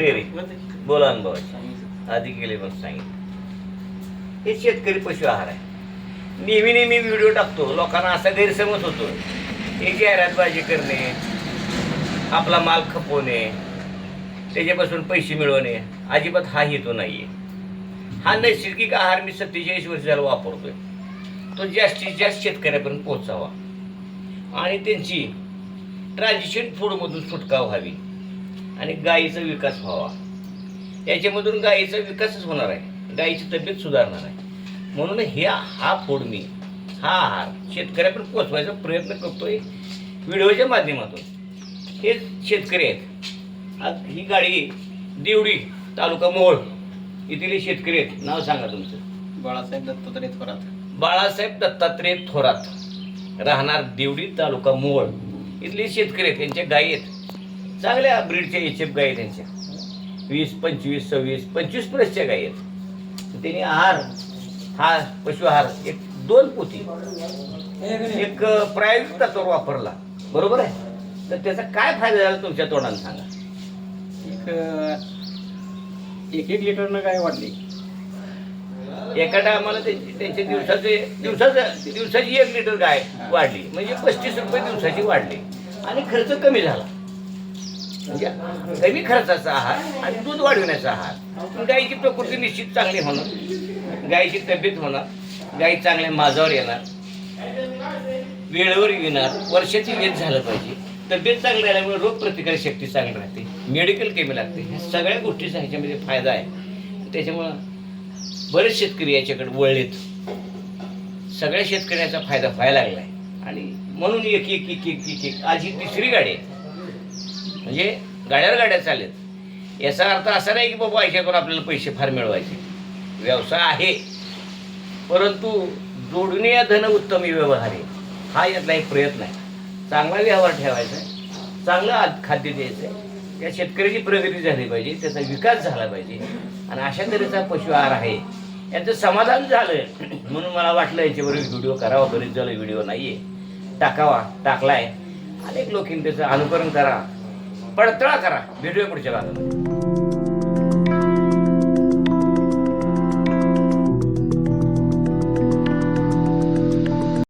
Dairy बोला अनुभवाची. आधी गेले मग सांगितलं. हे शेतकरी पशु आहार आहे. नेहमी नेहमी व्हिडिओ टाकतो. लोकांना असा गैरसमज होतो. हे जाहिरातबाजी करणे आपला माल खपवणे त्याच्यापासून पैसे मिळवणे अजिबात हा हेतू नाही आहे हा नैसर्गिक आहार मी सत्तेचाळीस वर्ष झाला वापरतोय. तो जास्तीत जास्त शेतकऱ्यापर्यंत पोहोचावा. आणि त्यांची ट्रान्झिशन फूडमधून सुटका व्हावी. आणि गायीचा विकास व्हावा. याच्यामधून गायीचा विकासच होणार आहे. गायीची तब्येत सुधारणार आहे. म्हणून हे हा फूड मी हा आहार शेतकऱ्यापर्यंत पोचवायचा प्रयत्न करतोय व्हिडिओच्या माध्यमातून. हे शेतकरी आहेत. आज ही गाडी देवडी तालुका मोहोळ येथील शेतकरी आहेत. नाव सांगा तुमचं. बाळासाहेब दत्तात्रय थोरात. बाळासाहेब दत्तात्रय थोरात. राहणार देवडी तालुका मोहोळ. इथले शेतकरी आहेत त्यांच्या गायी आहेत. चांगल्या ब्रीडच्या एच एफ गायी आहेत त्यांच्या वीस पंचवीस सव्वीस पंचवीस प्लसच्या गायी आहेत. त्यांनी आहार हा पशु आहार एक दोन पोती. एक प्रायोगिक तत्वावर वापरला. बरोबर आहे? तर त्याचा काय फायदा झाला तुमच्या तोंडाने सांगा? एक एक एक लिटरनं काय वाढली. एका टायमाला त्यांची त्यांच्या दिवसाचे दिवसाचं दिवसाची एक लिटर गाय वाढली. म्हणजे पस्तीस रुपये दिवसाची वाढली. आणि खर्च कमी झाला. म्हणजे कमी खर्चाचा आहार आणि दूध वाढविण्याचा आहार. गायीची प्रकृती निश्चित चांगली होणार. गायीची तब्येत होणार. गायी चांगल्या माझावर येणार. वेळेवर येणार. वर्षाची वेध झालं पाहिजे. तब्येत चांगली राहिल्यामुळे रोगप्रतिकार शक्ती चांगली राहते. मेडिकल कमी लागते. ह्या सगळ्या गोष्टीचा ह्याच्यामध्ये फायदा आहे. त्याच्यामुळं बरेच शेतकरी याच्याकडे वळलेत. सगळ्या शेतकऱ्याचा फायदा व्हायला लागला आहे आणि म्हणून एक एक एक एक एक एक आज ही तिसरी गाडी आहे. म्हणजे गाड्यावर गाड्या चालल्यात याचा अर्थ असा नाही की बाबा याच्याकडून आपल्याला पैसे फार मिळवायचे. व्यवसाय आहे. परंतु जोडणे धन उत्तम व्यवहार आहे. हा यातला एक प्रयत्न आहे. चांगला व्यवहार ठेवायचा आहे. चांगलं खाद्य द्यायचं आहे. त्या शेतकऱ्याची प्रगती झाली पाहिजे. त्याचा विकास झाला पाहिजे. आणि अशा तऱ्हेचा पशु आहार आहे. याचं समाधान झालं म्हणून मला वाटलं याच्यावर व्हिडिओ करावा. बरेच झालं व्हिडिओ नाही आहे टाकावा. टाकलाय. अनेक लोकांनी त्याचं अनुकरण करा. पडतळा करा. भेटूया पुढच्या भागामध्ये